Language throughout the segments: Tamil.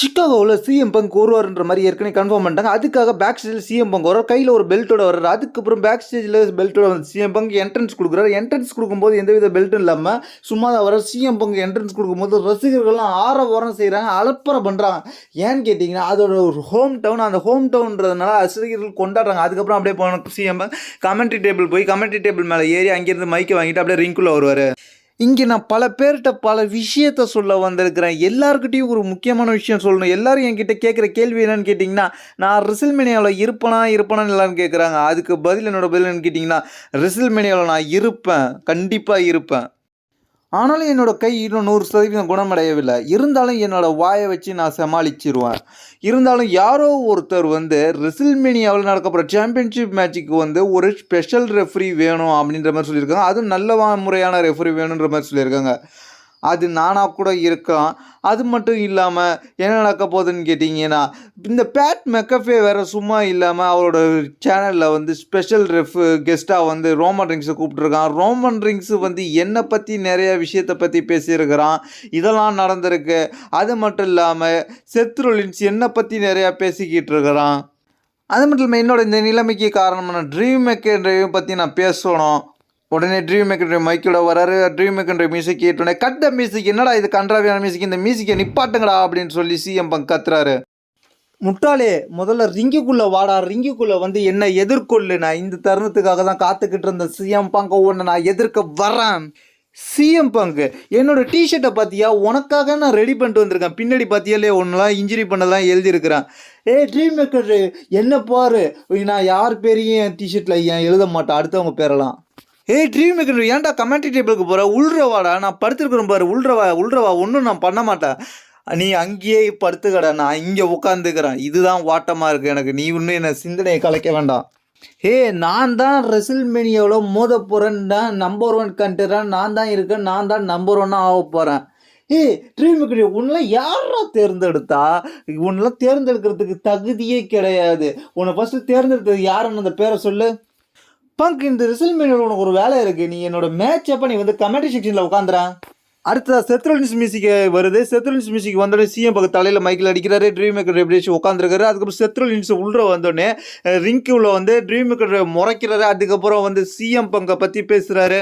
சிக்காகோவில் சிஎம் பங்க் வருவார்ன்ற மாதிரி ஏற்கனவே கன்ஃபார்ம் பண்ணிட்டாங்க. அதுக்காக பேக் ஸ்டேஜில் சிஎம் பங்க் வர்றார். கையில் ஒரு பெல்ட்டோட வர்றாரு. அதுக்கப்புறம் பேக் ஸ்டேஜில் பெல்ட்டோட வந்து சிஎம் பங்க் என்ட்ரன்ஸ் கொடுக்குறாரு. என்ட்ரன்ஸ் கொடுக்கும்போது எந்தவித பெல்ட்டும் இல்லாமல் சும்மா தான் வர சிஎம் பங்க் என்ட்ரன்ஸ் கொடுக்கும்போது ரசிகர்கள்லாம் ஆற ஓரம் செய்கிறாங்க அலப்பறை பண்ணுறாங்க ஏன்னு கேட்டிங்கன்னா அதோட ஒரு ஹோம் டவுன் அந்த ஹோம் டவுன்றதுனால ரசிகர்கள் கொண்டாடுறாங்க. அதுக்கப்புறம் அப்படியே போன சிஎம் கமெண்ட்ரி டேபிள் போய் கமெண்ட்ரி டேபிள் மேலே ஏறி அங்கேருந்து மைக்கை வாங்கிட்டு அப்படியே ரிங்குள்ளே வருவார். இங்கே நான் பல பேர்கிட்ட பல விஷயத்த சொல்ல வந்திருக்கிறேன். எல்லாருக்கிட்டையும் ஒரு முக்கியமான விஷயம் சொல்லணும். எல்லாரும் என்கிட்ட கேட்குற கேள்வி என்னன்னு கேட்டிங்கன்னா நான் ரிசல்மேனியாவில் இருப்பனா இருப்பனா எல்லாரும் கேட்குறாங்க. அதுக்கு பதில் என்னோட பதில் என்னன்னு கேட்டிங்கன்னா ரிசல்மேனியாவில் நான் இருப்பேன். கண்டிப்பாக இருப்பேன். ஆனாலும் என்னோட கை இன்னும் நூறு சதவீதம் குணமடையவில்லை. இருந்தாலும் என்னோட வாயை வச்சு நான் சமாளிச்சிருவேன். இருந்தாலும் யாரோ ஒருத்தர் வந்து ரெசில்மேனியாவில் நடக்கப்படுற சாம்பியன்ஷிப் மேட்சுக்கு வந்து ஒரு ஸ்பெஷல் ரெஃப்ரி வேணும் அப்படின்ற மாதிரி சொல்லியிருக்காங்க. அதுவும் நல்ல முறையான ரெஃப்ரி வேணுன்ற மாதிரி சொல்லியிருக்காங்க. அது நானாக கூட இருக்கலாம் அது மட்டும் இல்லாமல் என்ன நடக்க போகுதுன்னு கேட்டிங்கன்னா இந்த பேட் மெக்கஃபே வேறு சும்மா இல்லாமல் அவரோட சேனலில் வந்து ஸ்பெஷல் ரெஃப் கெஸ்ட்டாக வந்து ரோமன் ரிங்ஸை கூப்பிட்ருக்கான் ரோமன் ட்ரிங்க்ஸு வந்து என்னை பற்றி நிறைய விஷயத்தை பற்றி பேசியிருக்கிறான். இதெல்லாம் நடந்திருக்கு. அது மட்டும் இல்லாமல் செத்ருலின்ஸ் என்னை பற்றி நிறையா பேசிக்கிட்டு இருக்கிறான். அது மட்டும் இல்லாமல் என்னோட இந்த நிலைமைக்கு காரணமான ட்ரீம் மேக்கர் பற்றி நான் பேசணும். உடனே ட்ரீம் மேக்கர் மைக்கோட வராரு. ட்ரீம் மேக்கர் மியூசிக் கேட்டோடனே கட் த மியூசிக் என்னடா இது? கன்றாவியான மியூசிக் இந்த மியூசிக்கை நிப்பாட்டுங்கடா அப்படின்னு சொல்லி சிஎம் பங்க் கத்துறாரு. முட்டாளே முதல்ல ரிங்குக்குள்ளே வாடா. ரிங்குக்குள்ளே வந்து என்ன எதிர்கொள்ளு? நான் இந்த தருணத்துக்காக தான் காத்துக்கிட்டு இருந்தேன் சிஎம் பங்க ஒன்று நான் எதிர்க்க வரேன் சிஎம் பங்கு என்னோட டிஷர்ட்டை பார்த்தியா உனக்காக நான் ரெடி பண்ணிட்டு வந்திருக்கேன். பின்னாடி பார்த்தியாலே ஒன்றுலாம் இன்ஜுரி பண்ணலாம் எழுதியிருக்கிறேன். ஏய் ட்ரீம் மேக்கர் என்ன பாரு? நான் யார் பேரையும் என் டிஷர்ட்டில் ஏன் எழுத மாட்டேன்? அடுத்தவங்க பேரெல்லாம். ஏய் ட்ரீம் மேக்கர் ஏன்டா கமெண்ட்ரி டேபிளுக்கு போகிற உள்றவாடா. நான் படுத்துருக்குறேன் பாரு. உள்றவா உள்றவா. ஒன்றும் நான் பண்ண மாட்டேன். நீ அங்கேயே படுத்துக்கடா. நான் இங்கே உட்காந்துக்கிறேன் இதுதான் வாட்டமாக இருக்குது எனக்கு. நீ இன்னும் என்னை சிந்தனையை கலைக்க வேண்டாம். ஹே நான் தான் ரெசில்மேனியாவில் மோத போகிறேன் தான் நம்பர் ஒன் கண்டுறேன் நான் தான் இருக்கேன். நான் தான் நம்பர் ஒன்னாக ஆக போகிறேன் ஏ ட்ரீம் உன்னெலாம் யாரா தேர்ந்தெடுத்தா? உன்னெலாம் தேர்ந்தெடுக்கிறதுக்கு தகுதியே கிடையாது. உன்னை ஃபஸ்ட்டு தேர்ந்தெடுத்தது யாருன்னு அந்த பேரை சொல்லு. பங்க் இந்த ரிசல்மேனியில் உனக்கு ஒரு வேலை இருக்குது நீ என்னோட மேட்ச் அப்போ நீ வந்து கமெண்ட்ரி செக்ஷனில் உட்காந்துறேன் அடுத்ததாக செத்ரோலின்ஸ் மியூசிக் வருது. செத்ரோலின்ஸ் மியூசிக் வந்தோடனே சிஎம் பக்கம் தலையில் மைக்கில் அடிக்கிறாரு. ட்ரீம் மேக்கர் எப்படி உட்காந்துருக்காரு. அதுக்கப்புறம் செத்ரோலின்ஸ் உள்ள வந்தோடனே ரிங்க்கு உள்ள வந்து ட்ரீம் மேக்கர் முறைக்கிறாரு. அதுக்கப்புறம் வந்து சிஎம் பங்கை பற்றி பேசுகிறாரு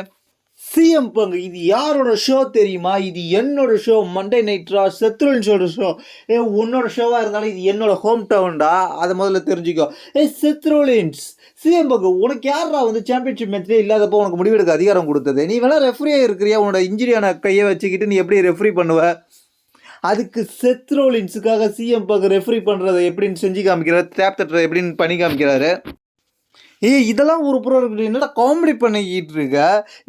சிஎம் பங்கு. இது யாரோட ஷோ தெரியுமா? இது என்னோட ஷோ மண்டே நைட்ரா செத்ருன்ஸோட ஷோ ஏ உன்னோட ஷோவாக இருந்தாலும் இது என்னோட ஹோம் டவுன்டா அதை முதல்ல தெரிஞ்சுக்கோ. ஏ செத்ரோலின்ஸ் சிஎம் பங்கு உனக்கு யாரா வந்து சாம்பியன்ஷிப் மேட்ச்லேயே இல்லாதப்போ உனக்கு முடிவெடுக்க அதிகாரம் கொடுத்தது? நீ வேணா ரெஃப்ரியாக இருக்கிறியா? உன்னோட இன்ஜுரியான கையை வச்சுக்கிட்டு நீ எப்படி ரெஃப்ரி பண்ணுவ? அதுக்கு செத்ரோலின்ஸுக்காக சிஎம் பங்கு ரெஃப்ரி பண்ணுறதை எப்படின்னு செஞ்சு காமிக்கிறார்? டேப் தட்டுறதை எப்படின்னு பண்ணி காமிக்கிறாரு? ஏய் இதெல்லாம் ஒரு புறம் இருக்கு. என்னடா காமெடி பண்ணிக்கிட்டு இருக்க?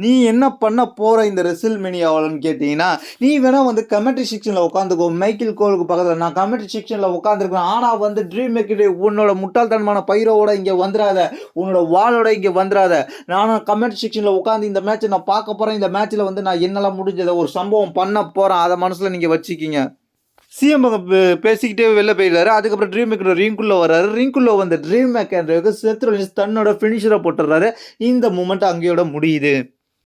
நீ என்ன பண்ண போற இந்த ரெசில் மெனியாவலன்னு கேட்டிங்கன்னா நீ வேணா வந்து கமெண்ட்ரி செக்ஷனில் உட்காந்துக்கோ. மைக்கேல் கோலுக்கு பக்கத்தில். நான் கமெண்ட்ரி செக்ஷனில் உட்காந்துருக்கேன். ஆனால் வந்து ட்ரீம் மேக்கர் உன்னோட முட்டாள்தனமான பைரோட இங்கே வந்துடாத உன்னோட வாளோட இங்கே வந்துடாத நானும் கமெண்ட் செக்ஷனில் உட்காந்து இந்த மேட்ச்சை நான் பார்க்க போகிறேன் இந்த மேட்ச்சில் வந்து நான் என்னெல்லாம் முடிஞ்சதை ஒரு சம்பவம் பண்ண போகிறேன் அதை மனசில் நீங்கள் வச்சுக்கிங்க. சிஎம் பேசிக்கிட்டே வெளில போயிடுறாரு. அதுக்கப்புறம் ட்ரீம் மேக்கர் ரிங்குள்ளே வர்றாரு. ரிங்குள்ளே வந்த ட்ரீம் மேக்கர் செத்ரோலின்ஸ் தன்னோட ஃபினிஷரை போட்டுறாரு இந்த மூமெண்ட் அங்கேயோட முடியுது.